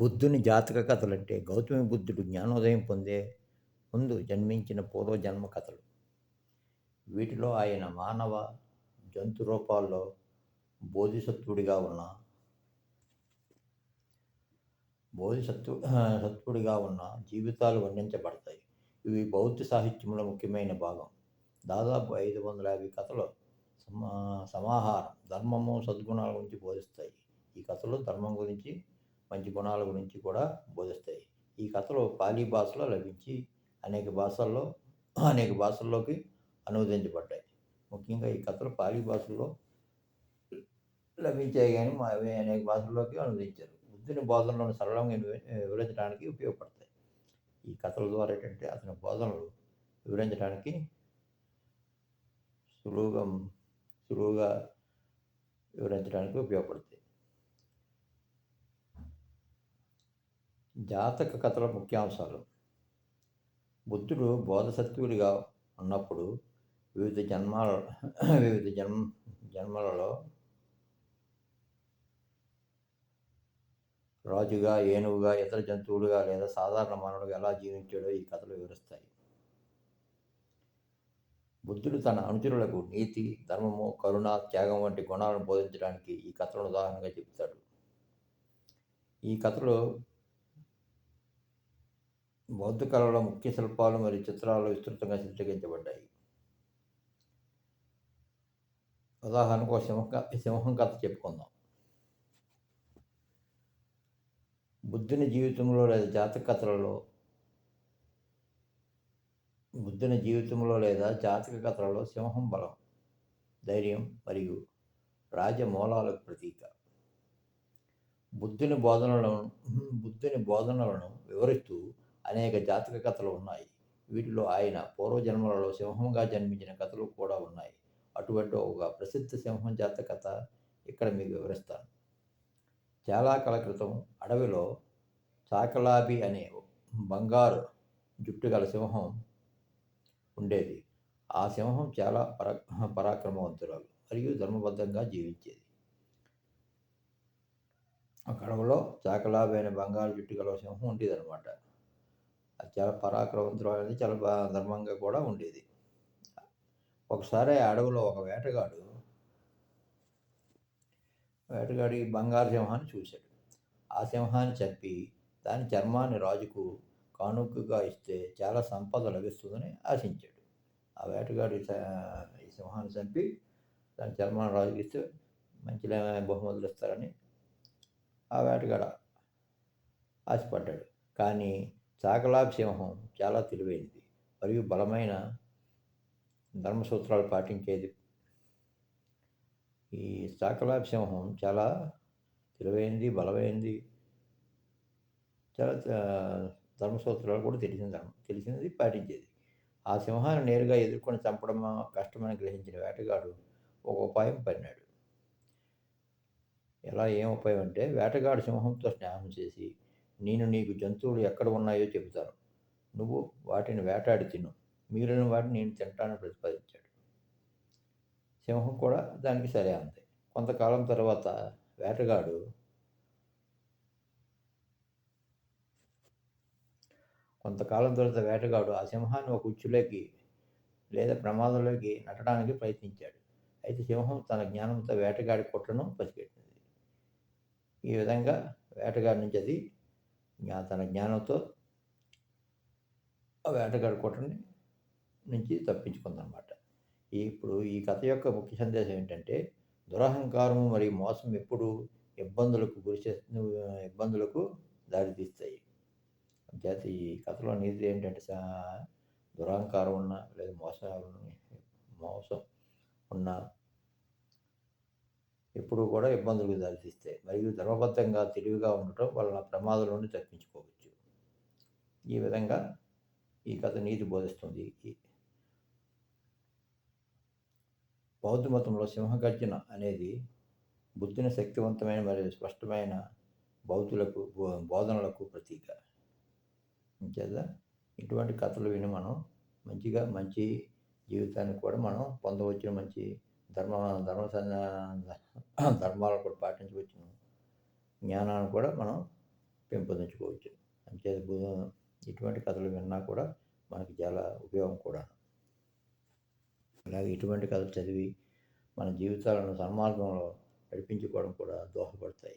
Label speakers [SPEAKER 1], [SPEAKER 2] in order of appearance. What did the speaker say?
[SPEAKER 1] బుద్ధుని జాతక కథలంటే గౌతమి బుద్ధుడు జ్ఞానోదయం పొందే ముందు జన్మించిన పూర్వజన్మ కథలు. వీటిలో ఆయన మానవ జంతు రూపాల్లో బోధిసత్వుడిగా ఉన్న బోధిసత్వ సత్వుడిగా ఉన్న జీవితాలు వర్ణించబడతాయి. ఇవి బౌద్ధ సాహిత్యంలో ముఖ్యమైన భాగం. దాదాపు ఐదు వందల యాభై కథలు సమా సమాహారం ధర్మము సద్గుణాల గురించి బోధిస్తాయి. ఈ కథలు ధర్మం గురించి మంచి గుణాల గురించి కూడా బోధిస్తాయి. ఈ కథలు పాలీ భాషలో లభించి అనేక భాషల్లో అనేక భాషల్లోకి అనువదించబడ్డాయి. ముఖ్యంగా ఈ కథలు పాలీ భాషల్లో లభించాయి కానీ మా అవి అనేక భాషల్లోకి అనువదించారు. బుద్ధుని బోధనలను సరళంగా వివరించడానికి ఉపయోగపడతాయి. ఈ కథల ద్వారా ఏంటంటే అతని బోధనలు వివరించడానికి సులువుగా సులువుగా వివరించడానికి ఉపయోగపడతాయి. జాతక కథల ముఖ్యాంశాలు. బుద్ధుడు బోధసత్వుడిగా ఉన్నప్పుడు వివిధ జన్మాల వివిధ జన్మ జన్మలలో రాజుగా ఏనుగుగా ఇతర జంతువులుగా లేదా సాధారణ మానవుడిగా ఎలా జీవించాడో ఈ కథలు వివరిస్తాయి. బుద్ధుడు తన అనుచరులకు నీతి ధర్మము కరుణ త్యాగం వంటి గుణాలను బోధించడానికి ఈ కథలను ఉదాహరణగా చెబుతాడు. ఈ కథలు బౌద్ధ కళలో ముఖ్య శిల్పాలు మరియు చిత్రాలు విస్తృతంగా చిత్రీకరించబడ్డాయి. ఉదాహరణకు సింహ సింహం కథ చెప్పుకుందాం. బుద్ధుని జీవితంలో లేదా జాతక కథలలో బుద్ధుని జీవితంలో లేదా జాతక కథలలో సింహం బలం ధైర్యం మరియు రాజమూలాలకు ప్రతీక. బుద్ధుని బోధనలను బుద్ధుని బోధనలను వివరిస్తూ అనేక జాతక కథలు ఉన్నాయి. వీటిలో ఆయన పూర్వజన్మలలో సింహంగా జన్మించిన కథలు కూడా ఉన్నాయి. అటువంటి ఒక ప్రసిద్ధ సింహం జాతక కథ ఇక్కడ మీకు వివరిస్తాను. చాలా కాల క్రితం అడవిలో చాకలాబి అనే బంగారు జుట్టు గల సింహం ఉండేది. ఆ సింహం చాలా పరా పరాక్రమవంతురాలు మరియు ధర్మబద్ధంగా జీవించేది. ఆ కడవలో చాకలాబి అనే బంగారు జుట్టు గల సింహం ఉండేది అనమాట చాలా పరాక్రమవంతురాలు అనేది చాలా బాగా ధర్మంగా కూడా ఉండేది. ఒకసారి అడవిలో ఒక వేటగాడు వేటగాడి బంగారు సింహాన్ని చూశాడు. ఆ సింహాన్ని చంపి దాని చర్మాన్ని రాజుకు కానుకగా ఇస్తే చాలా సంపద లభిస్తుందని ఆశించాడు. ఆ వేటగాడి ఈ సింహాన్ని చంపి దాని చర్మాన్ని రాజుకి ఇస్తే మంచి బహుమతులు ఇస్తారని ఆ వేటగాడ ఆశపడ్డాడు. కానీ చాకలాబ్ సింహం చాలా తెలివైనది మరియు బలమైన ధర్మసూత్రాలు పాటించేది. ఈ చాకలాబ్ సింహం చాలా తెలివైనది బలమైనది చాలా ధర్మసూత్రాలు కూడా తెలిసిన ధర్మం తెలిసినది పాటించేది. ఆ సింహాన్ని నేరుగా ఎదుర్కొని చంపడం కష్టమని గ్రహించిన వేటగాడు ఒక ఉపాయం పడినాడు. ఎలా ఏం ఉపాయం అంటే వేటగాడు సింహంతో స్నేహం చేసి నేను నీకు జంతువులు ఎక్కడ ఉన్నాయో చెబుతాను. నువ్వు వాటిని వేటాడి తిను. మిగిలిన వాటిని నేను తింటానని ప్రతిపాదించాడు. సింహం కూడా దానికి సరే అంది. కొంతకాలం తర్వాత వేటగాడు కొంతకాలం తర్వాత వేటగాడు ఆ సింహాన్ని ఒక ఉచ్చులోకి లేదా ప్రమాదంలోకి నట్టడానికి ప్రయత్నించాడు. అయితే సింహం తన జ్ఞానంతో వేటగాడి కుట్రను పసిగట్టింది. ఈ విధంగా వేటగాడి నుంచి అది తన జ్ఞానంతో ఆ వేటగాడు కుట్రని నుంచి తప్పించుకుందనమాట. ఇప్పుడు ఈ కథ యొక్క ముఖ్య సందేశం ఏంటంటే దురహంకారము మరియు మోసం ఎప్పుడు ఇబ్బందులకు గురి ఇబ్బందులకు దారితీస్తాయి చేత ఈ కథలో నీతి ఏంటంటే సా- దురహంకారం ఉన్న లేదా మోసం మోసం ఉన్న ఎప్పుడు కూడా ఇబ్బందులకు దారితీస్తాయి. మరియు ధర్మబద్ధంగా తెలివిగా ఉండటం వలన ప్రమాదం నుండి తప్పించుకోవచ్చు. ఈ విధంగా ఈ కథ నీతి బోధిస్తుంది. బౌద్ధ మతంలో సింహగర్జన అనేది బుద్ధుని శక్తివంతమైన మరియు స్పష్టమైన బౌద్ధులకు బో- బోధనలకు ప్రతీక. అంచేత ఇటువంటి కథలు విని మనం మంచిగా మంచి జీవితాన్ని కూడా మనం పొందవచ్చు మంచి ధర్మ ధర్మ సన్న- ధర్మాలను కూడా పాటించవచ్చు జ్ఞానాన్ని కూడా మనం పెంపొందించుకోవచ్చు. అంతే ఇటువంటి కథలు విన్నా కూడా మనకి చాలా ఉపయోగం కూడా. అలాగే ఇటువంటి కథలు చదివి మన జీవితాలను సన్మార్గంలో నడిపించుకోవడం కూడా దోహదపడతాయి.